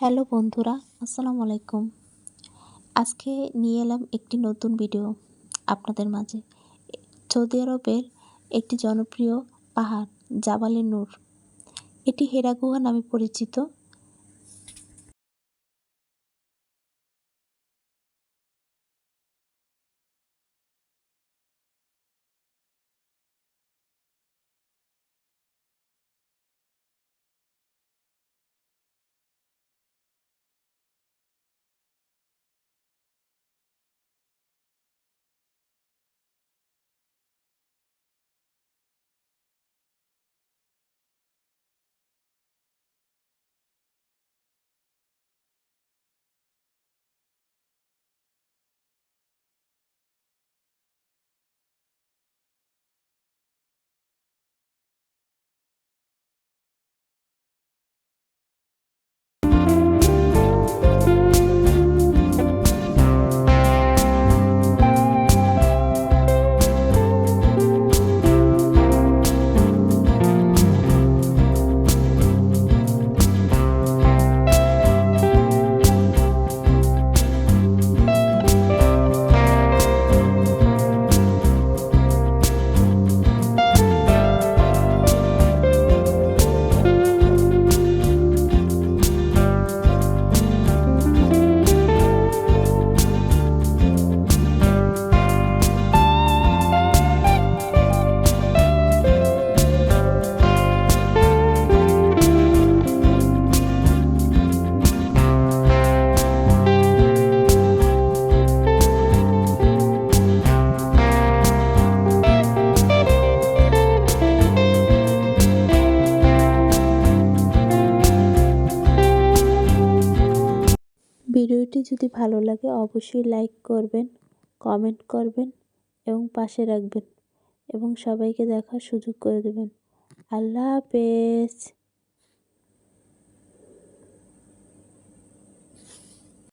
Hello বন্ধুরা, আসসালামু আলাইকুম। আজকে নিয়ে এলাম একটি নতুন ভিডিও আপনাদের মাঝে। সৌদি আরবের একটি জনপ্রিয় পাহাড় জাবালে নূর। এটি হেরাগুহা নামে পরিচিত। ভিডিওটি যদি ভালো লাগে, অবশ্যই লাইক করবেন, কমেন্ট করবেন এবং পাশে রাখবেন এবং সবাইকে দেখার সুযোগ করে দেবেন। আল্লাহ হাফেজ।